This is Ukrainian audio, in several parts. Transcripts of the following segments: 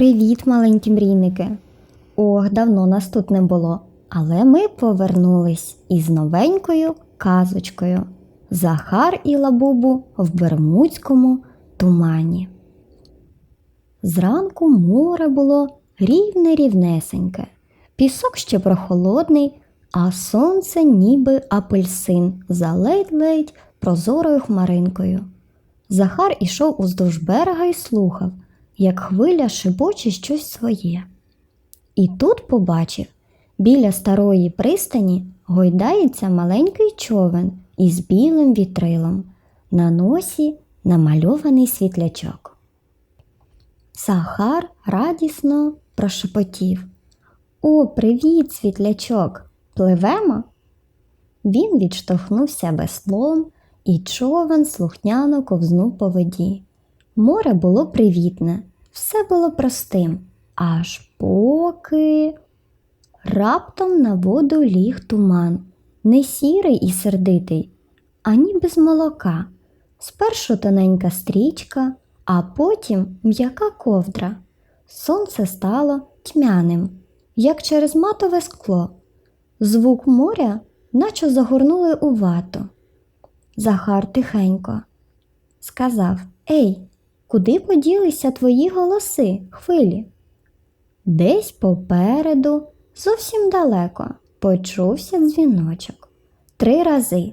Привіт, маленькі мрійники! Ох, давно нас тут не було, але ми повернулись із новенькою казочкою Захар і Лабубу в Бермудському тумані. Зранку море було рівне рівнесеньке, пісок ще прохолодний, а сонце ніби апельсин за ледь-ледь прозорою хмаринкою. Захар ішов уздовж берега і слухав, як хвиля шибоче щось своє. І тут побачив, біля старої пристані гойдається маленький човен із білим вітрилом, на носі намальований світлячок. Захар радісно прошепотів. О, привіт, світлячок! Пливемо? Він відштовхнувся веслом, і човен слухняно ковзнув по воді. Море було привітне, все було простим, аж поки раптом на воду ліг туман, не сірий і сердитий, а ніби з молока. Спершу тоненька стрічка, а потім м'яка ковдра. Сонце стало тьмяним, як через матове скло. Звук моря, наче загорнули у вату. Захар тихенько сказав Ей, куди поділися твої голоси, хвилі? Десь попереду, зовсім далеко, почувся дзвіночок. Три рази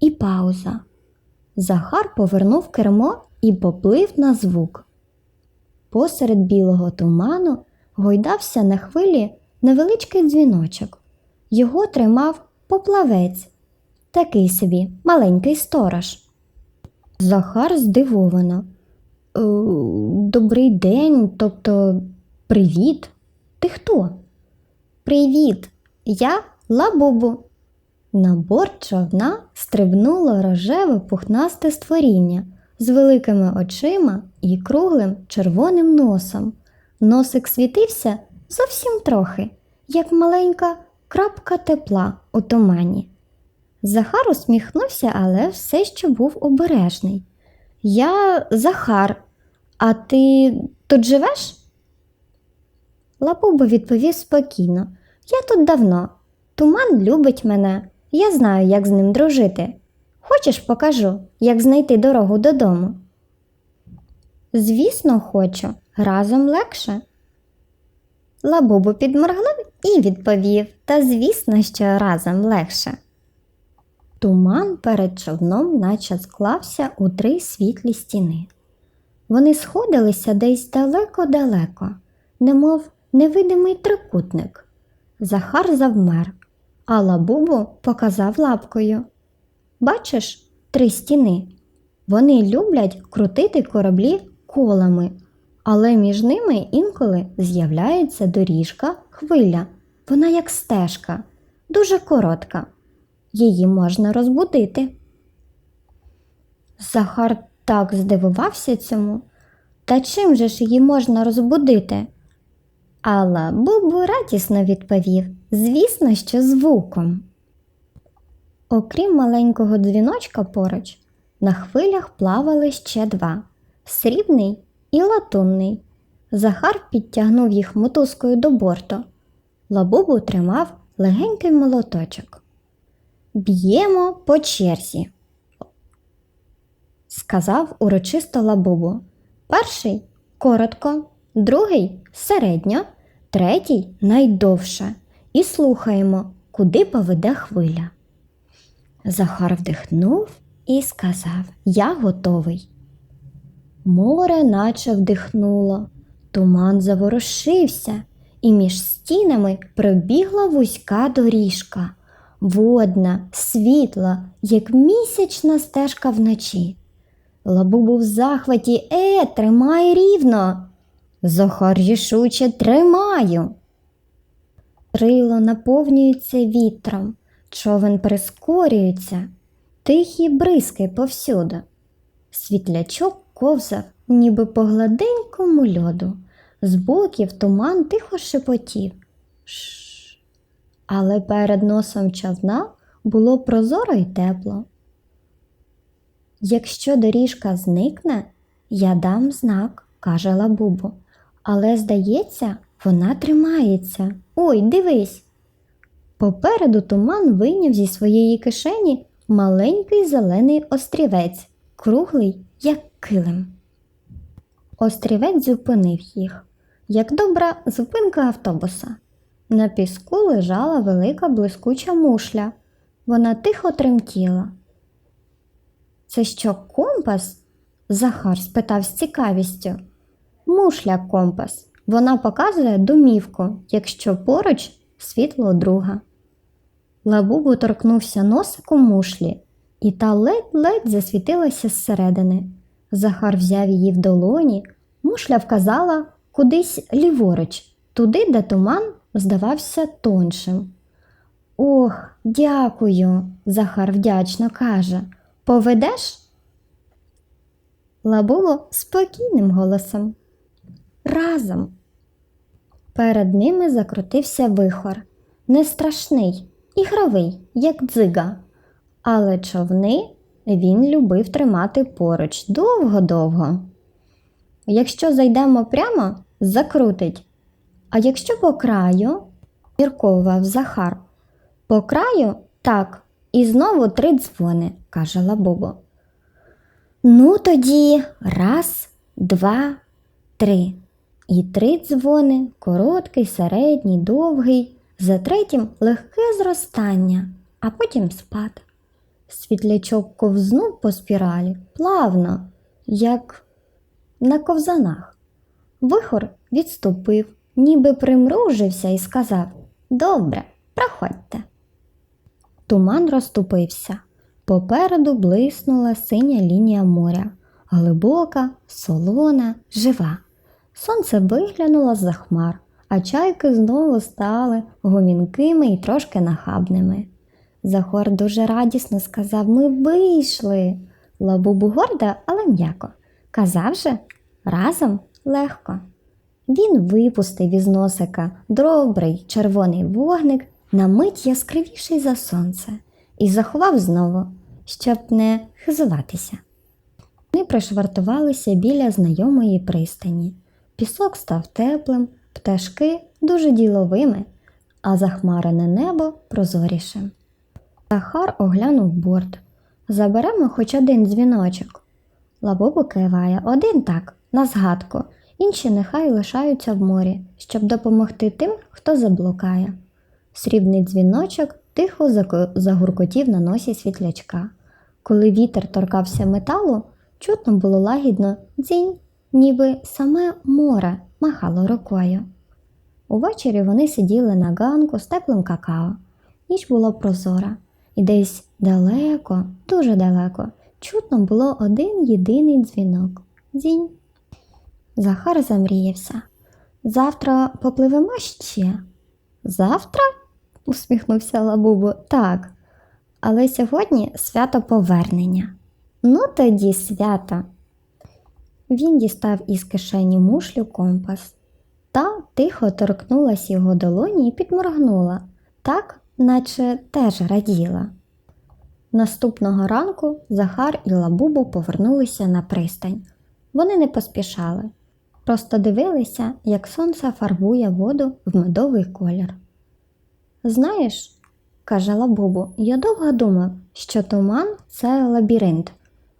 і пауза. Захар повернув кермо і поплив на звук. Посеред білого туману гойдався на хвилі невеличкий дзвіночок. Його тримав поплавець, такий собі маленький сторож. Захар здивовано. «Е, Добрий день, тобто привіт. Ти хто? Привіт, я Лабубу. На борт човна стрибнуло рожеве пухнасте створіння з великими очима і круглим червоним носом. Носик світився зовсім трохи, як маленька крапка тепла у тумані. Захар усміхнувся, але все ще був обережний. Я Захар, а ти тут живеш? Лапуба відповів спокійно. Я тут давно. Туман любить мене. Я знаю, як з ним дружити. Хочеш, покажу, як знайти дорогу додому? Звісно, хочу, разом легше. Лабубу підморгнув і відповів, та звісно, що разом легше. Туман перед човном наче склався у три світлі стіни. Вони сходилися десь далеко-далеко, немов невидимий трикутник. Захар завмер, а лабубу показав лапкою. Бачиш, три стіни. Вони люблять крутити кораблі колами, але між ними інколи з'являється доріжка, хвиля. Вона як стежка, дуже коротка. Її можна розбудити. Захар так здивувався цьому. Та чим же ж її можна розбудити? Але Бубу радісно відповів звісно, що звуком. Окрім маленького дзвіночка поруч, на хвилях плавали ще два срібний і латунний. Захар підтягнув їх мотузкою до борту. Лабубу тримав легенький молоточок. Б'ємо по черзі, сказав урочисто Лабубу. Перший коротко, другий середньо, третій найдовше. І слухаємо, куди поведе хвиля. Захар вдихнув і сказав Я готовий. Море наче вдихнуло, туман заворушився, і між стінами пробігла вузька доріжка, водна, світла, як місячна стежка вночі. Лабубу в захваті Е, тримай рівно. Захар рішуче тримаю. Трило наповнюється вітром, човен прискорюється, тихі бризки повсюду. Світлячок ковзав, ніби по гладенькому льоду, з боків туман тихо шепотів. Шш. Але перед носом човна було прозоро й тепло. Якщо доріжка зникне, я дам знак, каже Лабубу. Але, здається, вона тримається. Ой, дивись. Попереду туман вийняв зі своєї кишені маленький зелений острівець, круглий, як килим. Острівець зупинив їх, як добра зупинка автобуса. На піску лежала велика блискуча мушля. Вона тихо тремтіла. Це що, компас? Захар спитав з цікавістю. Мушля компас. Вона показує домівку, якщо поруч світло друга. Лабубу торкнувся носиком мушлі, і та ледь-ледь засвітилася зсередини. Захар взяв її в долоні, мушля вказала кудись ліворуч, туди, де туман здавався тоншим. Ох, дякую, Захар вдячно каже. Поведеш? Лабубо спокійним голосом. Разом. Перед ними закрутився вихор. Не страшний, ігровий, як дзига. Але човни він любив тримати поруч довго-довго. Якщо зайдемо прямо, закрутить. А якщо по краю, мірковував Захар. По краю так, і знову три дзвони, каже Лабубо. Ну тоді раз, два, три. І три дзвони, короткий, середній, довгий, за третім легке зростання, а потім спад. Світлячок ковзнув по спіралі плавно, як на ковзанах. Вихор відступив, ніби примружився і сказав Добре, проходьте. Туман розступився. Попереду блиснула синя лінія моря, глибока, солона, жива. Сонце виглянуло з-за хмар, а чайки знову стали гомінкими і трошки нахабними. Захор дуже радісно сказав Ми вийшли. Лабубу горда, але м'яко. Казав же разом легко. Він випустив із носика добрий червоний вогник, на мить яскравіший за сонце, і заховав знову, щоб не хизуватися. Ми пришвартувалися біля знайомої пристані. Пісок став теплим, пташки дуже діловими, а захмарене небо прозорішим. Захар оглянув борт. Заберемо хоч один дзвіночок. Лабобу киває один так, на згадку, інші нехай лишаються в морі, щоб допомогти тим, хто заблукає. Срібний дзвіночок тихо загуркотів на носі світлячка. Коли вітер торкався металу, чутно було лагідно дзінь, ніби саме море махало рукою. Увечері вони сиділи на ганку з теплим какао. Ніч була прозора, і десь далеко, дуже далеко, чутно було один єдиний дзвінок. Дзінь. Захар замріявся. Завтра попливемо ще. Завтра? Усміхнувся Лабубу. Так. Але сьогодні свято повернення. Ну тоді свято. Він дістав із кишені мушлю компас. Та тихо торкнулась його долоні і підморгнула, так, наче теж раділа. Наступного ранку Захар і Лабубу повернулися на пристань. Вони не поспішали, просто дивилися, як сонце фарбує воду в медовий колір. Знаєш, каже Лабубу, я довго думав, що туман це лабіринт,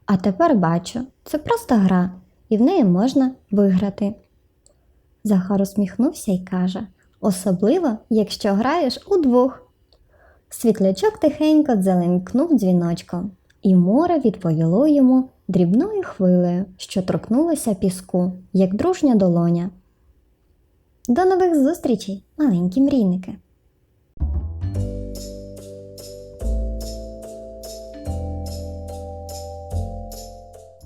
а тепер бачу, це просто гра, і в неї можна виграти. Захар усміхнувся і каже: особливо, якщо граєш удвох. Світлячок тихенько дзеленькнув дзвіночком, і море відповіло йому дрібною хвилею, що торкнулося піску, як дружня долоня. До нових зустрічей, маленькі мрійники!